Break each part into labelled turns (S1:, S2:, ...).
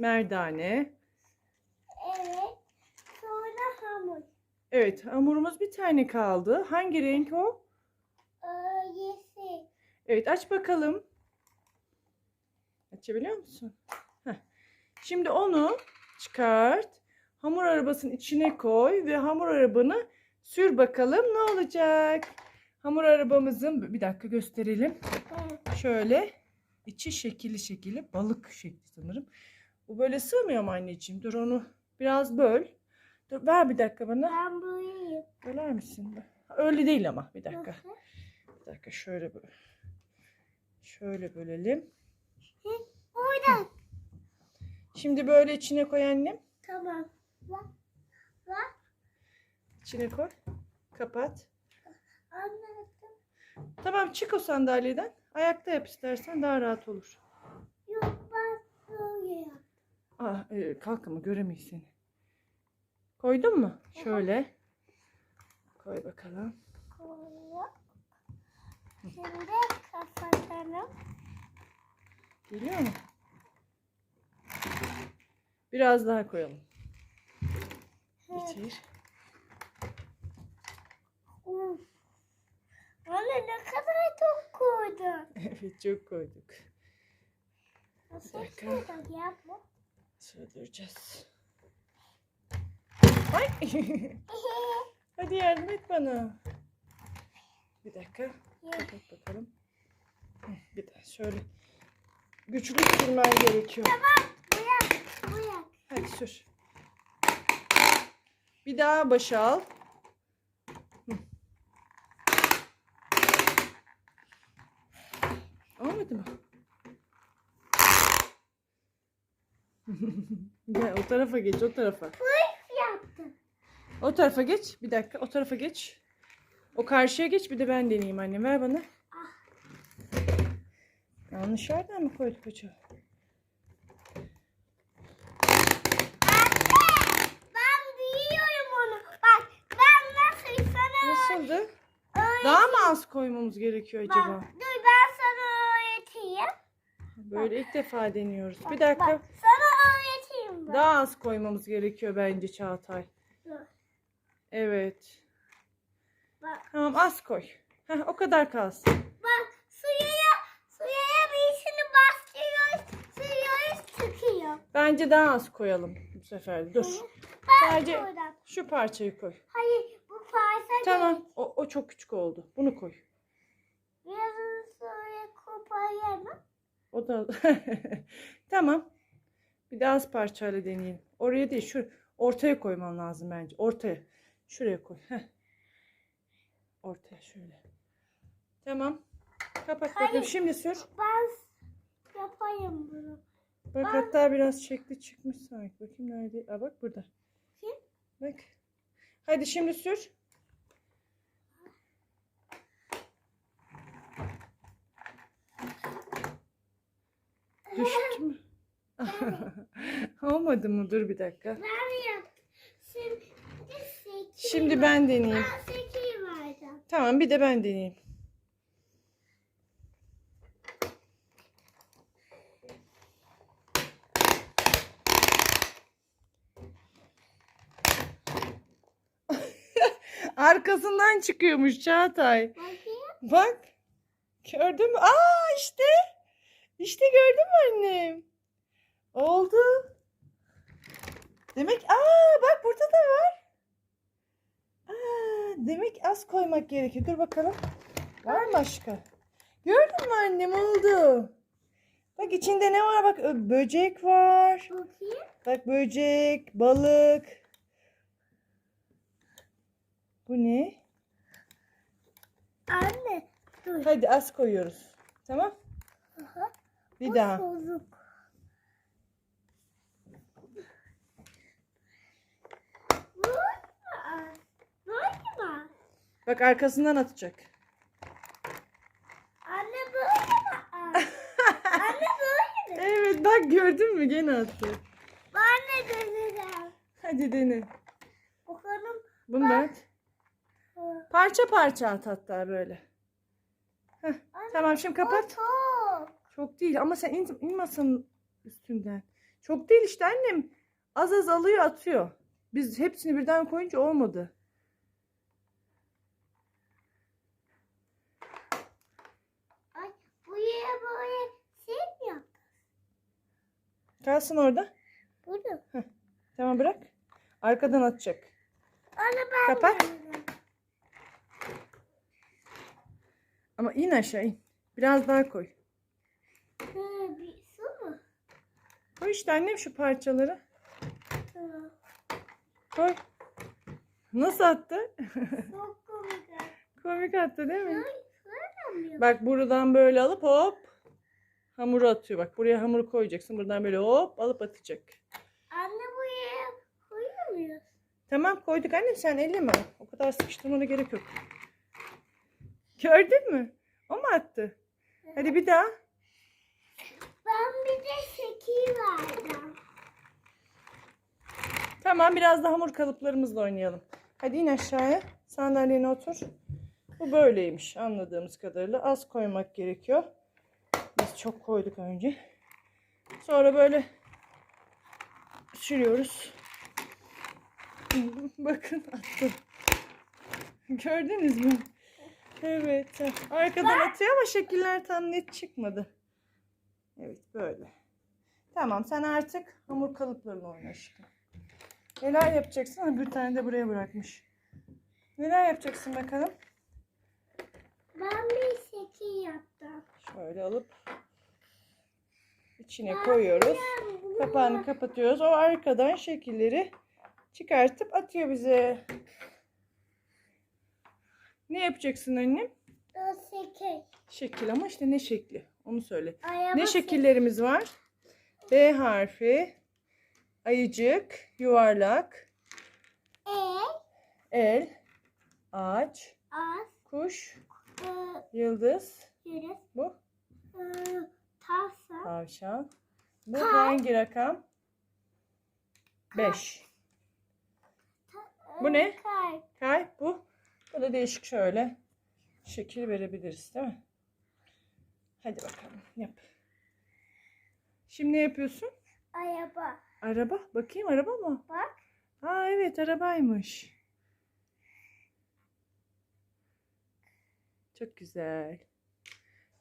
S1: merdane.
S2: Evet. Sonra hamur.
S1: Evet hamurumuz bir tane kaldı. Hangi renk o?
S2: Ee, yeşil.
S1: Evet aç bakalım. Açabiliyor musun? Heh. Şimdi onu çıkart. Hamur arabasının içine koy ve hamur arabanı sür bakalım ne olacak. Hamur arabamızın bir dakika gösterelim. Şöyle içi şekilli şekilli balık şekli sanırım. Bu böyle sığmıyor mu anneciğim? Dur onu biraz böl. Dur ver bir dakika bana.
S2: Ben burayı.
S1: Böler misin? Öyle değil ama bir dakika.
S2: Nasıl?
S1: Bir dakika şöyle bö- şöyle bölelim.
S2: Oradan.
S1: Şimdi böyle içine koy annem.
S2: Tamam. Bak. Bak.
S1: İçine koy. Kapat.
S2: Anladım.
S1: Tamam çık o sandalyeden. Ayakta yap istersen daha rahat olur.
S2: Yok ben böyle yap.
S1: Aa, e, kalk ama göremeyiz seni. Koydun mu? Şöyle. Koy bakalım.
S2: Şimdi kapatalım.
S1: Geliyor mu? Biraz daha koyalım.
S2: Uf. Anne ne kadar çok koydun.
S1: Evet çok koyduk.
S2: Nasıl
S1: dakika.
S2: şurada yapma?
S1: Sığdıracağız. Ay. Hadi yardım et bana. Bir dakika. Kapat bakalım. Bir daha şöyle. Güçlü sürmen gerekiyor.
S2: Bırak. Bırak.
S1: Hadi sür. Bir daha başa al. Olmadı mı? Gel o tarafa geç o tarafa.
S2: Yaptım.
S1: O tarafa geç. Bir dakika o tarafa geç. O karşıya geç bir de ben deneyeyim annem. Ver bana. Yanlış yerden mi koyduk acaba?
S2: Ben biliyorum onu. Bak ben nasıl sana
S1: Nasıldı?
S2: öğreteyim.
S1: Daha mı az koymamız gerekiyor acaba?
S2: Bak, dur ben sana öğreteyim.
S1: Böyle ilk defa deniyoruz.
S2: Bak,
S1: Bir dakika.
S2: Bak, öğreteyim ben.
S1: Daha az koymamız gerekiyor bence Çağatay.
S2: Dur,
S1: Evet.
S2: Bak,
S1: Tamam az koy. Heh, o kadar kalsın.
S2: bak suya suya birisini bastırıyoruz. Suyuyoruz çıkıyor.
S1: Bence daha az koyalım bu sefer. Dur.
S2: Ben
S1: Sadece
S2: buradan.
S1: şu parçayı koy.
S2: Hayır bu parça
S1: Tamam.
S2: değil.
S1: O, o çok küçük oldu. Bunu koy.
S2: Birazını suya koparalım.
S1: O da tamam. Bir daha az parçayla deneyelim. Oraya değil, şu ortaya koyman lazım bence. Ortaya. Şuraya koy. Heh. Ortaya şöyle. Tamam. Kapat bakayım.
S2: Hayır.
S1: Şimdi sür.
S2: Ben yapayım bunu.
S1: Bak hatta biraz şekli çıkmış sanki. Bakayım nerede? Aa bak burada.
S2: Kim?
S1: Bak. Hadi şimdi sür. Düştü mü? Olmadı mı? Dur bir dakika.
S2: Ben yaptım. Şimdi
S1: ben deneyeyim.
S2: Ben.
S1: Tamam bir de ben deneyeyim. Arkasından çıkıyormuş Çağatay.
S2: Bakayım.
S1: Bak. Gördün mü? Aa işte. İşte gördün mü annem? Oldu. Demek aa bak burada da var. Aa, demek az koymak gerekiyor. Dur bakalım. Var mı başka? Gördün mü annem oldu. Bak içinde ne var? Bak böcek var.
S2: Bakayım.
S1: Bak böcek, balık. Bu ne?
S2: Anne. Dur.
S1: Hadi az koyuyoruz. Tamam?
S2: Aha.
S1: Bir
S2: Bu
S1: daha.
S2: Bozuk.
S1: Bak arkasından atacak.
S2: Anne böyle mi? Anne böyle mi?
S1: Evet bak gördün mü gene attı.
S2: Ben de deneyeceğim.
S1: Hadi dene.
S2: Bakalım.
S1: Bunu da at. Parça parça at hatta böyle. Heh, tamam şimdi kapat.
S2: Çok.
S1: Çok değil ama sen in, in masanın üstünden. Çok değil işte annem. Az az alıyor atıyor. Biz hepsini birden koyunca olmadı.
S2: Ay buraya böyle şey mi yaptın?
S1: Kalsın orada.
S2: Bunu.
S1: Tamam bırak. Arkadan atacak.
S2: Onu ben
S1: Kapat.
S2: yapacağım.
S1: Ama in aşağı in. Biraz daha koy.
S2: Ee, bir su mu?
S1: Koy işte annem şu parçaları.
S2: Tamam.
S1: Koy. Nasıl attı?
S2: Çok komik.
S1: Komik attı değil mi? Bak buradan böyle alıp hop hamuru atıyor. Bak buraya hamuru koyacaksın. Buradan böyle hop alıp atacak.
S2: Anne buraya koyuyor muyuz?
S1: Tamam koyduk annem sen elleme. O kadar sıkıştırmana gerek yok. Gördün mü? O mu attı? Hadi bir daha.
S2: Ben bir de şekil verdim.
S1: Tamam biraz da hamur kalıplarımızla oynayalım. Hadi in aşağıya. Sandalyene otur. Bu böyleymiş anladığımız kadarıyla. Az koymak gerekiyor. Biz çok koyduk önce. Sonra böyle sürüyoruz. Bakın attım. Gördünüz mü? Evet. Arkadan atıyor ama şekiller tam net çıkmadı. Evet böyle. Tamam sen artık hamur kalıplarını oyna aşkım. Neler yapacaksın? Ha, bir tane de buraya bırakmış. Neler yapacaksın bakalım?
S2: Ben bir şekil yaptım.
S1: Şöyle alıp içine koyuyoruz. Kapağını kapatıyoruz. O arkadan şekilleri çıkartıp atıyor bize. Ne yapacaksın annem?
S2: şekil.
S1: Şekil ama işte ne şekli? Onu söyle.
S2: Araba
S1: Ne şekillerimiz var? B harfi, ayıcık, yuvarlak,
S2: El,
S1: el, ağaç,
S2: az,
S1: kuş,
S2: ı,
S1: yıldız.
S2: Yürüs,
S1: Bu
S2: ı, tavşan,
S1: tavşan. Bu
S2: Kalp.
S1: hangi rakam? 5.
S2: ı,
S1: Bu ne?
S2: Kalp.
S1: Kalp bu. Bu da değişik şöyle. Şekil verebiliriz değil mi? Hadi bakalım yap. Şimdi ne yapıyorsun?
S2: Araba.
S1: Araba. Bakayım araba mı?
S2: Bak.
S1: Aa evet arabaymış. Çok güzel.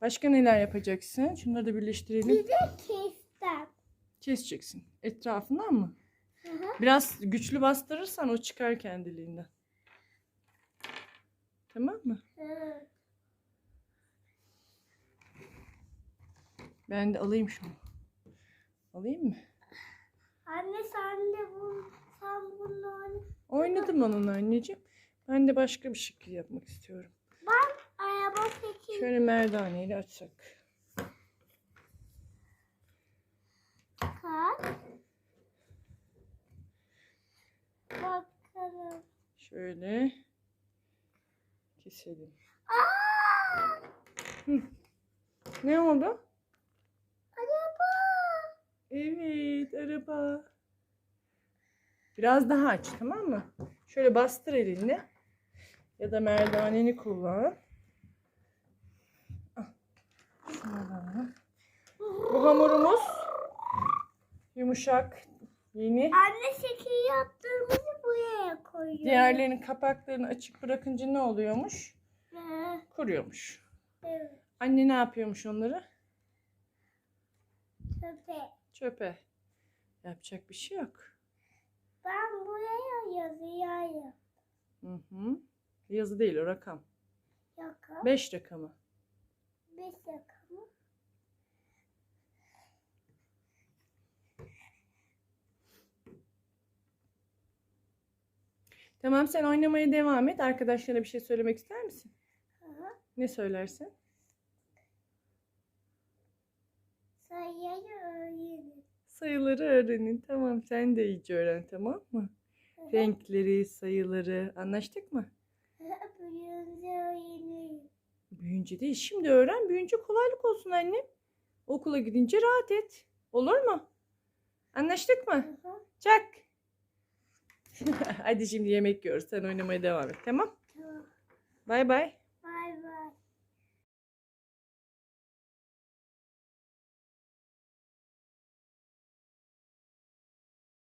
S1: Başka neler yapacaksın? Şunları da birleştirelim.
S2: Bir de kestim.
S1: Keseceksin. Etrafından mı?
S2: Hı hı.
S1: Biraz güçlü bastırırsan o çıkar kendiliğinden. Tamam mı?
S2: Hı.
S1: Ben de alayım şunu. Alayım mı?
S2: Anne sen de bu, sen bunu oyna.
S1: Oynadım onunla anneciğim. Ben de başka bir şekil yapmak istiyorum.
S2: Şekil.
S1: Şöyle merdaneyle açsak.
S2: Kalp. Bakalım.
S1: Şöyle keselim.
S2: Aa!
S1: Ne oldu?
S2: Araba.
S1: Evet araba. Biraz daha aç tamam mı? Şöyle bastır elini. Ya da merdaneni kullan. Ah, şunu da al. Bu hamurumuz yumuşak, yeni.
S2: Anne şekil yaptığımızı buraya koyuyor.
S1: Diğerlerinin kapaklarını açık bırakınca ne oluyormuş? Kuruyormuş.
S2: evet.
S1: Anne ne yapıyormuş onları?
S2: Köpek.
S1: Çöpe. Yapacak bir şey yok.
S2: Ben buraya yazıyorum.
S1: Hı hı. Yazı değil o rakam.
S2: Yakın.
S1: 5 rakamı.
S2: Beş yakın.
S1: Tamam sen oynamaya devam et. Arkadaşlara bir şey söylemek ister misin?
S2: Hı hı.
S1: Ne söylersin?
S2: Sayıyı öğrenin.
S1: Sayıları öğrenin. Tamam sen de iyice öğren tamam mı?
S2: Hı hı.
S1: Renkleri, sayıları anlaştık mı?
S2: Hı hı. Büyüyünce öğrenin.
S1: Büyünce değil şimdi öğren. Büyünce kolaylık olsun annem. Okula gidince rahat et. Olur mu? Anlaştık mı?
S2: Hı hı.
S1: Çak. Hadi şimdi yemek yiyoruz. Sen oynamaya devam et
S2: tamam?
S1: Bay bay.